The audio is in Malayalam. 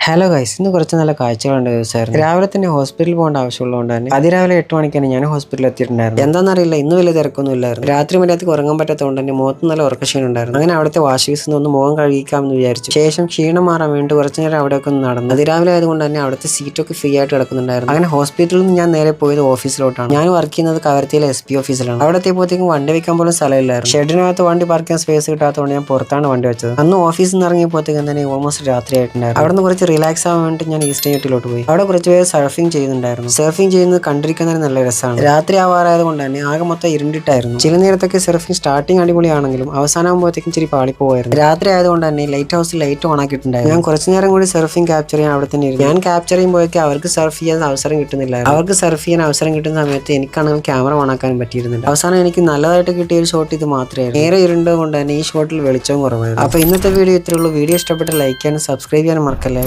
ഹലോ ഗൈസ് ഇന്ന് കുറച്ച് നല്ല കാഴ്ചകളുണ്ട് ദിവസമായിരുന്നു രാവിലെ തന്നെ ഹോസ്പിറ്റലിൽ പോകേണ്ട ആവശ്യമുള്ളതുകൊണ്ട് തന്നെ അതിരാവിലെ എട്ട് മണിക്കാണ് ഞാൻ ഹോസ്പിറ്റലിൽ എത്തിയിട്ടുണ്ടായിരുന്നു എന്താണെന്നറിയില്ല ഇന്ന് വലിയ തിരക്കൊന്നും ഇല്ലായിരുന്നു രാത്രി മര്യാദയ്ക്ക് ഉറങ്ങാൻ പറ്റാത്തതുകൊണ്ട് തന്നെ മുഖത്ത് നല്ല ഉറക്കക്ഷീണം ഉണ്ടായിരുന്നു അങ്ങനെ അവിടുത്തെ വാഷ് ബേസിൽ ഒന്ന് മുഖം കഴുകിക്കാമെന്ന് വിചാരിച്ചു. ശേഷം ക്ഷീണം മാറാൻ വേണ്ടി കുറച്ച് നേരം അവിടെയൊക്കെ ഒന്ന് നടന്നു. അതിരാവിലെ ആയതുകൊണ്ട് തന്നെ അവിടുത്തെ സീറ്റൊക്കെ ഫ്രീ ആയിട്ട് കിടക്കുന്നുണ്ടായിരുന്നു. അങ്ങനെ ഹോസ്പിറ്റലിൽ നിന്ന് ഞാൻ നേരെ പോയത് ഓഫീസിലോട്ടാണ് ഞാൻ വർക്ക് ചെയ്യുന്നത് കവരത്തിയിലെ എസ് പി ഓഫീസിലാണ് അവിടെ എത്തിയപ്പോഴത്തേക്കും വണ്ടി വെക്കാൻ പോലും സ്ഥലമില്ലായിരുന്നു. ഷെഡിനകത്ത് വണ്ടി പാർക്ക് ചെയ്യാൻ സ്പേസ് കിട്ടാത്തതുകൊണ്ട് ഞാൻ പുറത്താണ് വണ്ടി വെച്ചത്. അന്ന് ഓഫീസിൽ നിന്ന് ഇറങ്ങിയപ്പോഴത്തേക്കും തന്നെ ഓൾമോസ്റ്റ് രാത്രി ആയിട്ടുണ്ടായിരുന്നു അവിടെ നിന്ന് കുറച്ച് റിലാക്സ് ആവാൻ വേണ്ടി ഞാൻ ഈസ്റ്റേൺ യൂട്ടിലോട്ട് പോയി. അവിടെ കുറച്ച് പേര് സർഫിംഗ് ചെയ്യുന്നുണ്ടായിരുന്നു. സർഫിംഗ് ചെയ്യുന്നത് കണ്ടിരിക്കുന്നതിന് നല്ല രസമാണ്. രാത്രി ആവാറായത് കൊണ്ട് തന്നെ ആകെ മൊത്തം ഇരുണ്ടിട്ടായിരുന്നു. ചില നേരത്തൊക്കെ സർഫിംഗ് സ്റ്റാർട്ടിങ് അടിപൊളിയാണെങ്കിലും അവസാനമാകുമ്പോഴത്തേക്കും ഇച്ചിരി പാളി പോകുമായിരുന്നു രാത്രി ആയതുകൊണ്ട് തന്നെ ലൈറ്റ് ഹൗസിൽ ലൈറ്റ് ഓൺ ആക്കിയിട്ടുണ്ടായിരുന്നു. ഞാൻ കുറച്ച് നേരം കൂടി സർഫിംഗ് ക്യാപ്ചർ ചെയ്യാൻ അവിടെ തന്നെ ഇരുന്നു. ഞാൻ ക്യാപ്ചർ ചെയ്യുമ്പോഴേക്കും അവർക്ക് സർഫ് ചെയ്യാൻ അവസരം കിട്ടുന്നില്ല അവർക്ക് സർഫ് ചെയ്യാൻ അവസരം കിട്ടുന്ന സമയത്ത് എനിക്കാണെങ്കിൽ ക്യാമറ ഓൺ ആക്കാൻ പറ്റിയിരുന്നില്ല. അവസാനം എനിക്ക് നല്ലതായിട്ട് കിട്ടിയ ഒരു ഷോട്ട് ഇത് മാത്രമായിരുന്നു. നേരെ ഇരുണ്ടത് കൊണ്ട് തന്നെ ഈ ഷോട്ടിൽ വെളിച്ചവും കുറവായിരുന്നു. അപ്പൊ ഇന്നത്തെ വീഡിയോ ഇത്രയുള്ളൂ വീഡിയോ ഇഷ്ടപ്പെട്ട് ലൈക്ക് ചെയ്യാനും സബ്സ്ക്രൈബ് ചെയ്യാനും മറക്കല്ലേ?